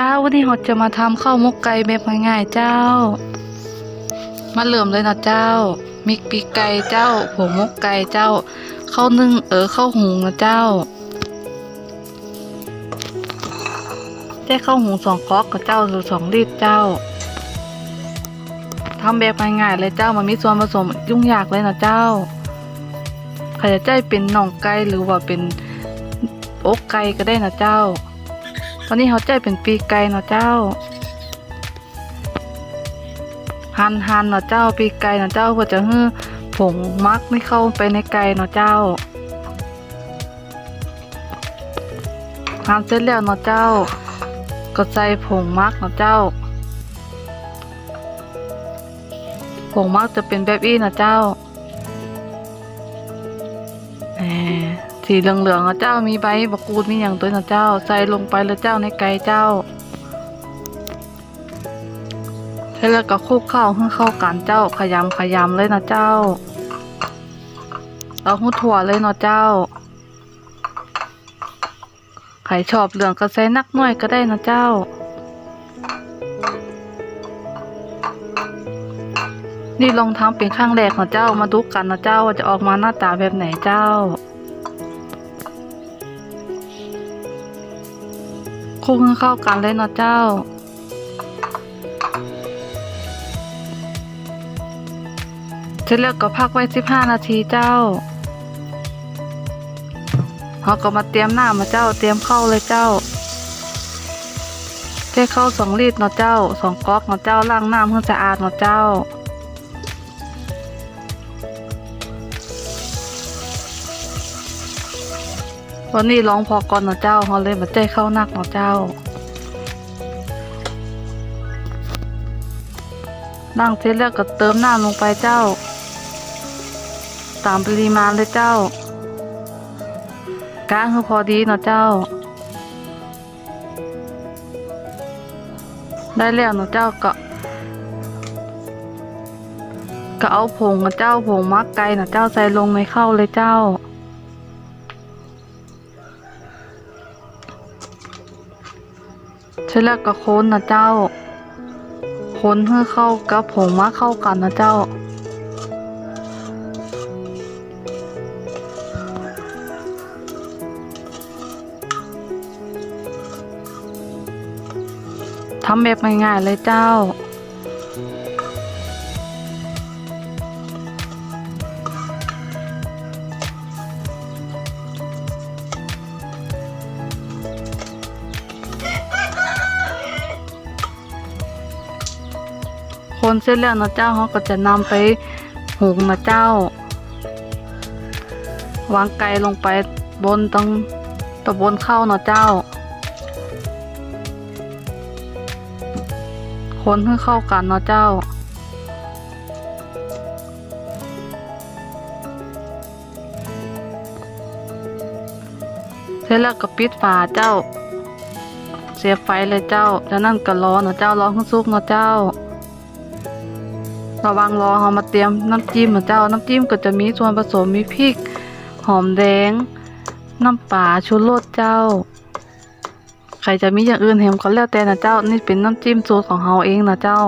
จ้าวันนี้เราจะมาทำข้าวมกไก่แบบง่ายๆเจ้า มาเริ่มเลยนะเจ้ามิกปีกไก่เจ้าผงมกไก่เจ้าข้าวนึ่งเออข้าวหุงนะเจ้าได้ข้าวหุงสองก๊อกกับเจ้าหรือสองลิตรเจ้าทำแบบง่ายๆเลยเจ้ามันมีส่วนผสมยุ่งยากเลยนะเจ้าใครจะใจเป็นน่องไก่หรือว่าเป็นอกไก่ก็ได้นะเจ้า วันนี้เขาใจเป็นปีกไก่เนาะเจ้าหันหันเนาะเจ้าปีกไก่เนาะเจ้าเพื่อจะให้ผงมักไม่เข้าไปในไก่เนาะเจ้าหันเสร็จแล้วเนาะเจ้า ก็ใส่ผงมักเนาะเจ้าผงมักจะเป็นแบบอี้เนาะเจ้า สีเหลืองๆนะเจ้ามีใบบกูดมีอย่างตัวนะเจ้า ใส่ลงไปเลยเจ้าในไก่เจ้าแล้วก็คลุกเข้าให้เข้ากันเจ้าขยำขยำเลยนะเจ้าเราหูถั่วเลยเนาะเจ้าใครชอบเหลืองก็ใส่นักหน่อยก็ได้นะเจ้า นี่ลองทำเป็นข้างแรกของเจ้ามาดูกันนะเจ้าว่าจะออกมาหน้าตาแบบไหนเจ้า คลุกให้เข้ากันเลยเนาะเจ้า เสร็จแล้วก็พักไว้ 15 นาทีเจ้าเราก็มาเตรียมน้ำมาเจ้าเตรียมเข้าเลยเจ้าเทเข้าสองลิตรเนาะเจ้าสองก๊อกเนาะเจ้าล้างน้ำให้สะอาดเนาะเจ้า วันนี้ร้องพอก่อนเนาะเจ้าเขาเลยมาใจเข้านักเนาะเจ้า นั่งเสร็จแล้วก็เติมน้ำลงไปเจ้า ตามปริมาณเลยเจ้ากางคือพอดีเนาะเจ้า ได้แล้วเนาะเจ้าก็ก็เอาผงกับเจ้าผงมักไก่นะเจ้าใส่ลงในข้าวเลยเจ้า ใช่แล้วก็คนนะเจ้าคนให้เข้ากับผงมาเข้ากันนะเจ้า ทำแบบง่ายๆเลยเจ้า นเสร็จแล้วนะเจ้าเขาก็จะนำไปหุงนะเจ้า วางไก่ลงไปบนตรงตะบนเข้านะเจ้า คนให้เข้ากันเนาะเจ้าเสร็จแล้วก็ปิดฝาเจ้า เสียบไฟเลยเจ้าจากนั้นก็ร้อเนาะเจ้าร้อให้สุกเนาะเจ้า ระวังรอเรามาเตรียมน้ำจิ้มนะเจ้าน้ำจิ้มก็จะมีส่วนผสมมีพริก หอมแดง น้ำปลาชูรสเจ้า ใครจะมีอย่างอื่นเห็มก็แล้วแต่นะเจ้า นี่เป็นน้ำจิ้มสูตรของเราเองนะเจ้า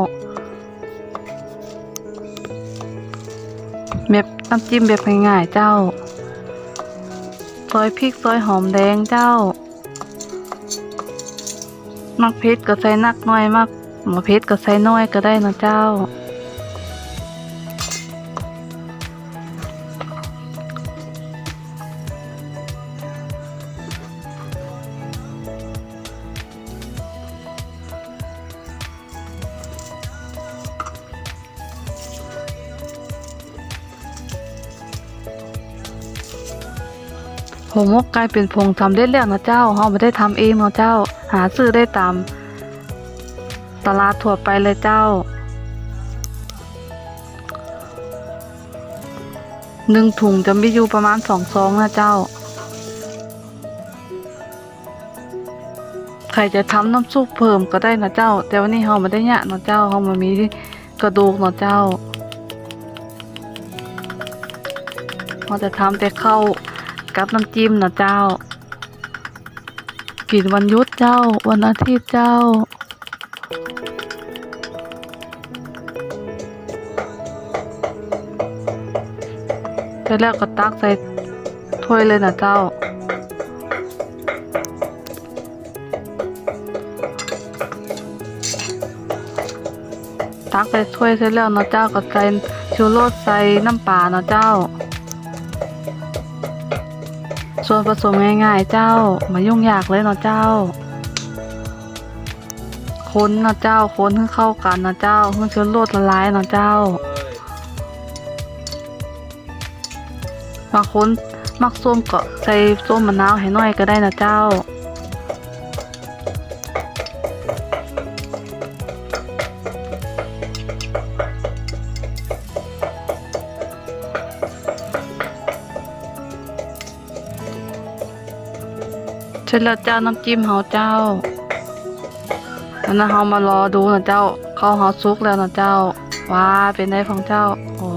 แบบน้ำจิ้มแบบง่ายๆเจ้า ซอยพริกซอยหอมแดงเจ้า มักเผ็ดก็ใส่นักน้อยมักหมอเผ็ดก็ใส่น้อยก็ได้นะเจ้า ผมกกลายเป็นผงทำได้แล้วนะเจ้าเราไม่ได้ทำเองนะเจ้า หาซื้อได้ตาม ตลาดทั่วไปเลยเจ้าหนึ่งถุงจะมีอยู่ประมาณสองซองนะเจ้า ใครจะทำน้ำซุปเพิ่มก็ได้นะเจ้า แต่วันนี้เราไม่ได้ยะนะเจ้าเรามามีกระดูกนะเจ้าเราจะทำแต่ข้าว กับน้ำจิ้มนะเจ้า กินวันยุดเจ้า วันอาทิตย์เจ้า เสร็จแล้วก็ตักใส่ถ้วยเลยนะเจ้าตักใส่ถ้วยเสร็จแล้วนะเจ้าก็ใส่ชูรสใส่น้ำปลานะเจ้า ส่วนผสมง่ายๆเจ้ามายุ่งยากเลยเนาะเจ้า คนเนาะเจ้าคนให้เข้ากันเนาะเจ้าให้ชูรดละลายเนาะเจ้า มาคนมักส้มก็ใส่ส้มมะนาวให้หน่อยก็ได้นะเจ้า เสร็จแล้วเจ้าน้ำจิ้มเฮาเจ้าแล้วนะเฮามารอดูนะเจ้าเข้าวเฮาซุกแล้วนะเจ้า ว้าเป็นได้ของเจ้า โอ้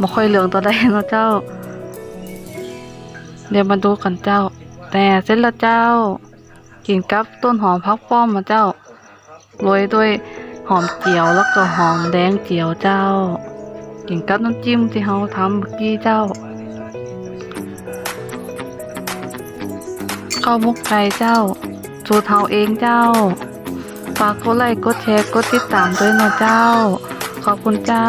บ่ค่อยเหลืองตัวใดเนะเจ้า เดี๋ยวมาดูกันเจ้า แต่เสร็จแล้วเจ้า กินกับต้นหอมพักป้อมมาเจ้าโรยด้วยหอมเจียวแล้วก็หอมแดงเจียวเจ้า กินกับน้ำจิ้มที่เฮาทำเมื่อกี้เจ้า ข้ามุกไก่เจ้าสูตรเฮาเองเจ้า ฝากกดไลค์กดแชร์กดติดตามด้วยนะเจ้า ขอบคุณเจ้า